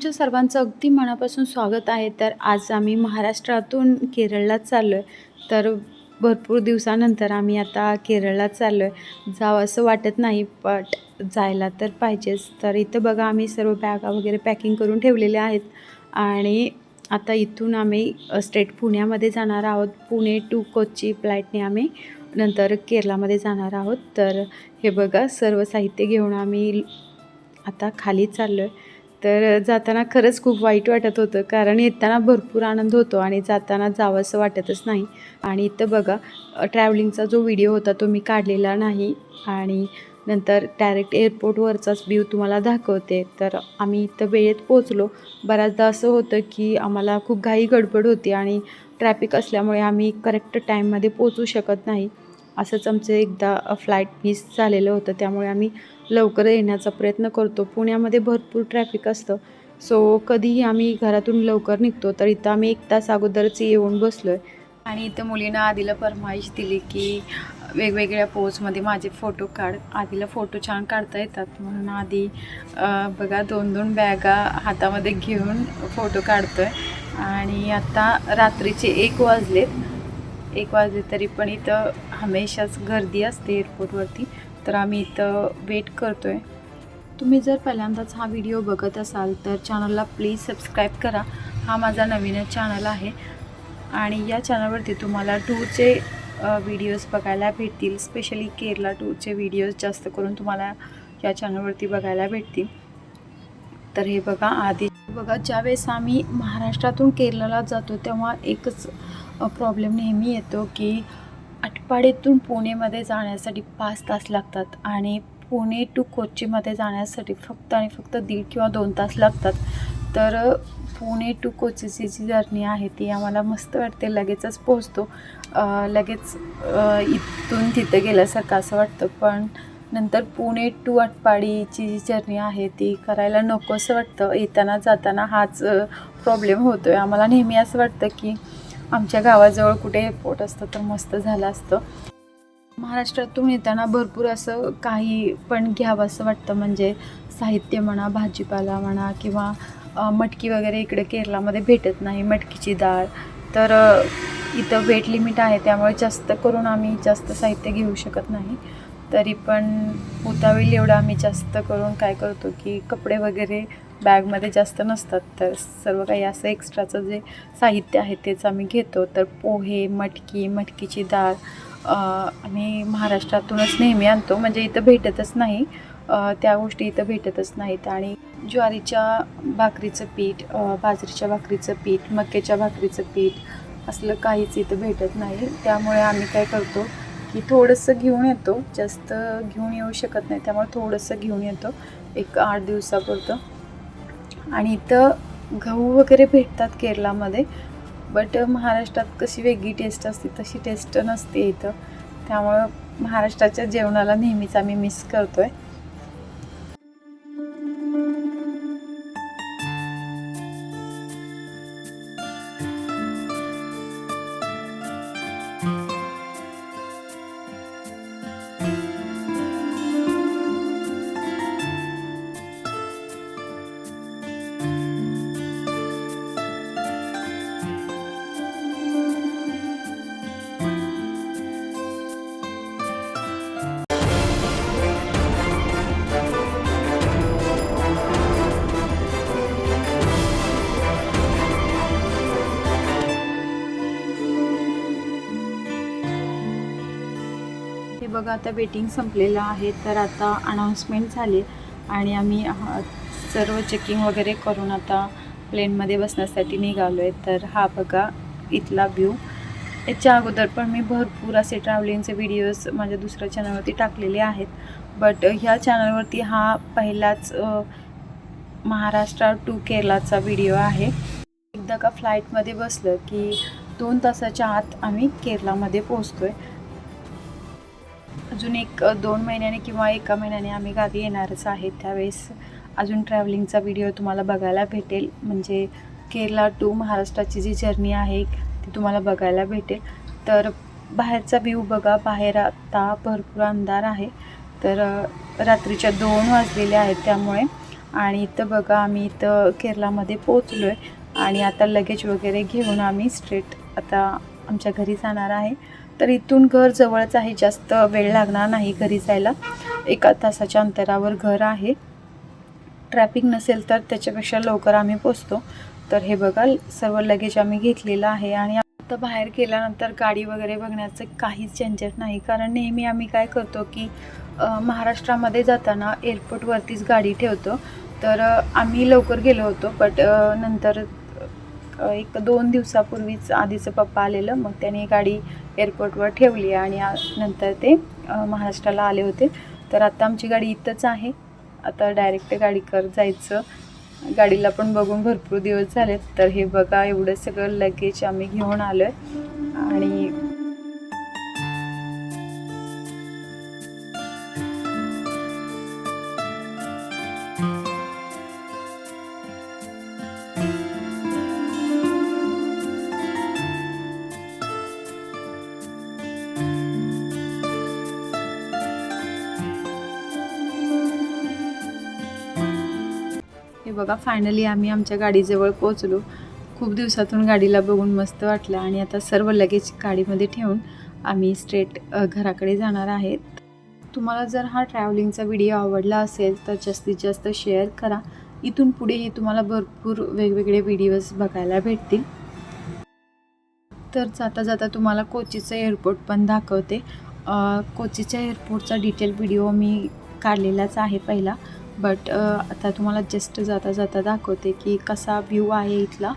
तुमच्या सर्वांचं अगदी मनापासून स्वागत आहे. तर आज आम्ही महाराष्ट्रातून केरळला चाललो आहे तर भरपूर दिवसानंतर आम्ही आता केरळला चाललो आहे जावं असं वाटत नाही बट जायला तर पाहिजेच. तर इथं बघा आम्ही सर्व बॅगा वगैरे पॅकिंग करून ठेवलेल्या आहेत. आणि आता इथून आम्ही स्टेट पुण्यामध्ये जाणार आहोत. पुणे टू कोची फ्लाईटने आम्ही नंतर केरळामध्ये जाणार आहोत. तर हे बघा सर्व साहित्य घेऊन आम्ही आता खाली चाललो आहे तर जाताना खरंच खूप वाईट वाटत होतं. कारण येताना भरपूर आनंद होतो आणि जाताना जावं असं वाटतच नाही. आणि इथं बघा ट्रॅव्हलिंगचा जो व्हिडिओ होता तो मी काढलेला नाही. आणि नंतर डायरेक्ट एअरपोर्टवरचाच व्ह्यू तुम्हाला दाखवते. तर आम्ही इथं वेळेत पोचलो बऱ्याचदा असं होतं की आम्हाला खूप घाई गडबड होती आणि ट्रॅफिक असल्यामुळे आम्ही करेक्ट टाईममध्ये पोचू शकत नाही. असंच आमचं एकदा फ्लाईट मिस झालेलं होतं. त्यामुळे आम्ही लवकर येण्याचा प्रयत्न करतो. पुण्यामध्ये भरपूर ट्रॅफिक असतं. सो कधीही आम्ही घरातून लवकर निघतो तर इथं आम्ही एक तास अगोदरच येऊन बसलो आहे आणि इथं मुलीनं आधीला फरमाईश दिली की वेगवेगळ्या पोजमध्ये माझे फोटो काढ. आधीला फोटो छान काढता येतात म्हणून आधी बघा दोन दोन बॅगा हातामध्ये घेऊन फोटो काढतो आहे आणि आता रात्रीचे एक वाजलेत. एक वाजले तरी पण इथं हमेशाच गर्दी असते एअरपोर्टवरती तर आम्ही इथं वेट करतो आहे तुम्ही जर पहिल्यांदाच हा व्हिडिओ बघत असाल तर चॅनलला प्लीज सबस्क्राईब करा. हा माझा नवीनच चॅनल आहे. आणि या चॅनलवरती तुम्हाला टूरचे व्हिडिओज बघायला भेटतील. स्पेशली केरला टूरचे व्हिडिओज जास्त करून तुम्हाला या चॅनलवरती बघायला भेटतील. तर हे बघा आधी. बघा ज्यावेळेस आम्ही महाराष्ट्रातून केरळला जातो तेव्हा एकच प्रॉब्लेम नेहमी येतो की आटपाडीतून पुणेमध्ये जाण्यासाठी पाच तास लागतात आणि पुणे टू कोचीमध्ये जाण्यासाठी फक्त आणि फक्त दीड किंवा दोन तास लागतात. तर पुणे टू कोचीची जी जर्नी आहे ती आम्हाला मस्त वाटते. लगेचच पोहोचतो. लगेच इथून तिथं गेल्यासारखं असं वाटतं. पण नंतर पुणे टू आटपाडीची जी जर्नी आहे ती करायला नको असं वाटतं. येताना जाताना हाच प्रॉब्लेम होतो आहे आम्हाला नेहमी असं वाटतं की आमच्या गावाजवळ कुठे एअरपोर्ट असतं तर मस्त झालं असतं. महाराष्ट्रातून येताना भरपूर असं काही पण घ्यावं असं वाटतं. म्हणजे साहित्य म्हणा भाजीपाला म्हणा किंवा मटकी वगैरे इकडे केरळामध्ये भेटत नाही मटकीची डाळ. तर इथं वेट लिमिट आहे. त्यामुळे जास्त करून आम्ही जास्त साहित्य घेऊ शकत नाही. तरी पण उतावेळी एवढं आम्ही जास्त करून काय करतो की कपडे वगैरे बॅगमध्ये जास्त नसतात तर सर्व काही असं एक्स्ट्राचं जे साहित्य आहे तेच आम्ही घेतो. तर पोहे मटकी मटकीची डाळ आम्ही महाराष्ट्रातूनच नेहमी आणतो. म्हणजे इथं भेटतच नाही. त्या गोष्टी इथं भेटतच नाहीत. आणि ज्वारीच्या भाकरीचं पीठ बाजरीच्या भाकरीचं पीठ मक्याच्या भाकरीचं पीठ असलं काहीच इथं भेटत नाही. त्यामुळे आम्ही काय करतो की थोडंसं घेऊन येतो. जास्त घेऊन येऊ शकत नाही. त्यामुळे थोडंसं घेऊन येतो. एक आठ दिवसापुरतं. आणि इथं गहू वगैरे भेटतात केरळामध्ये बट महाराष्ट्रात कशी वेगळी टेस्ट असते तशी टेस्ट नसते इथं. त्यामुळं महाराष्ट्राच्या जेवणाला नेहमीच आम्ही मिस करतो आहे बघा आता वेटिंग संपलेलं आहे तर आता अनाऊन्समेंट झाली आणि आम्ही हा- सर्व चेकिंग वगैरे करून आता प्लेनमध्ये बसण्यासाठी निघालो आहे तर हा बघा इथला व्ह्यू याच्या अगोदर पण मी भरपूर असे ट्रॅव्हलिंगचे व्हिडिओज माझ्या दुसऱ्या चॅनलवरती टाकलेले आहेत. बट ह्या चॅनलवरती हा पहिलाच महाराष्ट्र टू केरलाचा व्हिडिओ आहे. एकदा का फ्लाईटमध्ये बसलं की दोन तासाच्या आत आम्ही केरलामध्ये पोहोचतो आहे अजून एक दोन महिन्याने किंवा एका महिन्याने आम्ही गावी येणारच आहे त्यावेळेस. अजून ट्रॅव्हलिंगचा व्हिडिओ तुम्हाला बघायला भेटेल. म्हणजे केरला टू महाराष्ट्राची जी जर्नी आहे ती तुम्हाला बघायला भेटेल. तर बाहेरचा व्ह्यू बघा. बाहेर आता भरपूर अंधार आहे. तर रात्रीच्या दोन वाजलेले आहेत त्यामुळे. आणि इथं बघा आम्ही इथं केरलामध्ये पोचलो आहे आणि आता लगेज वगैरे घेऊन आम्ही स्ट्रेट आता आमच्या घरी जाणार आहे. तर इथून घर जवळच आहे जास्त वेळ लागणार नाही घरी जायला. एका तासाच्या अंतरावर घर आहे. ट्रॅफिक नसेल तर त्याच्यापेक्षा लवकर आम्ही पोचतो. तर हे बघा सर्व लगेज आम्ही घेतलेलं आहे आणि आता बाहेर गेल्यानंतर गाडी वगैरे बघण्याचं काहीच झंझट नाही. कारण नेहमी आम्ही काय करतो की महाराष्ट्रामध्ये जाताना एअरपोर्टवरतीच गाडी ठेवतो. तर आम्ही लवकर गेलो होतो बट नंतर एक दोन दिवसापूर्वीच आधीचं पप्पा आलेलं. मग त्याने गाडी एअरपोर्टवर ठेवली आणि नंतर ते महाराष्ट्राला आले होते. तर आता आमची गाडी इथंच आहे. आता डायरेक्ट गाडी कर जायचं. गाडीला पण बघून भरपूर दिवस झालेत. तर हे बघा एवढं सगळं लगेज आम्ही घेऊन आलो आहे आणि बघा फायनली आम्ही आमच्या गाडीजवळ पोहोचलो. खूप दिवसातून गाडीला बघून मस्त वाटलं आणि आता सर्व लगेज गाडीमध्ये ठेवून आम्ही स्ट्रेट घराकडे जाणार आहेत. तुम्हाला जर हा ट्रॅव्हलिंगचा व्हिडिओ आवडला असेल तर जास्तीत जास्त शेअर करा. इथून पुढेही तुम्हाला भरपूर वेगवेगळे व्हिडिओज बघायला भेटतील. तर जाता जाता तुम्हाला कोचीचं एअरपोर्ट पण दाखवते. कोचीच्या एअरपोर्टचा डिटेल व्हिडिओ मी काढलेलाच आहे पहिला. बट आता तुम्हाला जस्ट जाता जाता दाखवते की कसा व्ह्यू आहे इथला.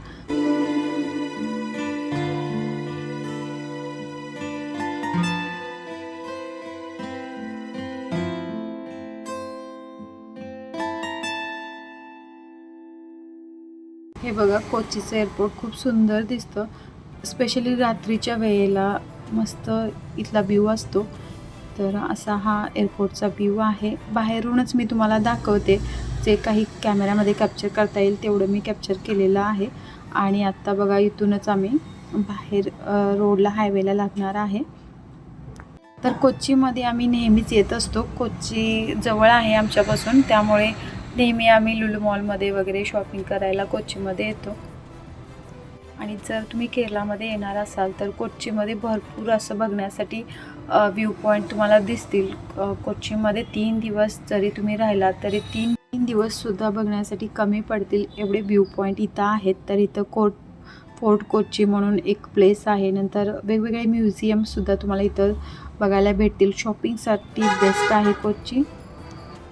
हे बघा कोचीचं एअरपोर्ट खूप सुंदर दिसतं. स्पेशली रात्रीच्या वेळेला मस्त इथला व्ह्यू असतो. तर असा हा एअरपोर्टचा व्ह्यू आहे. बाहेरूनच मी तुम्हाला दाखवते. जे काही कॅमेऱ्यामध्ये कॅप्चर करता येईल तेवढं मी कॅप्चर केलेलं आहे. आणि आत्ता बघा इथूनच आम्ही बाहेर रोडला हायवेला लागणार आहे. तर कोच्चीमध्ये आम्ही नेहमीच येत असतो. कोच्ची जवळ आहे आमच्यापासून. त्यामुळे नेहमी आम्ही लुलू मॉलमध्ये वगैरे शॉपिंग करायला कोच्चीमध्ये येतो. आणि जर तुम्ही केरळामध्ये येणार असाल तर कोच्चीमध्ये भरपूर असं बघण्यासाठी व्ह्यू पॉईंट तुम्हाला दिसतील. कोच्चीमध्ये तीन दिवस जरी तुम्ही राहिलात तरी तीन तीन दिवससुद्धा बघण्यासाठी कमी पडतील एवढे व्ह्यू पॉईंट इथं आहेत. तर इथं कोट फोर्ट कोच्ची म्हणून एक प्लेस आहे. नंतर वेगवेगळे म्युझियमसुद्धा तुम्हाला इथं बघायला भेटतील. शॉपिंगसाठी बेस्ट आहे कोच्ची.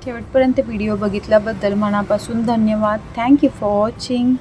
शेवटपर्यंत व्हिडिओ बघितल्याबद्दल मनापासून धन्यवाद. Thank you for watching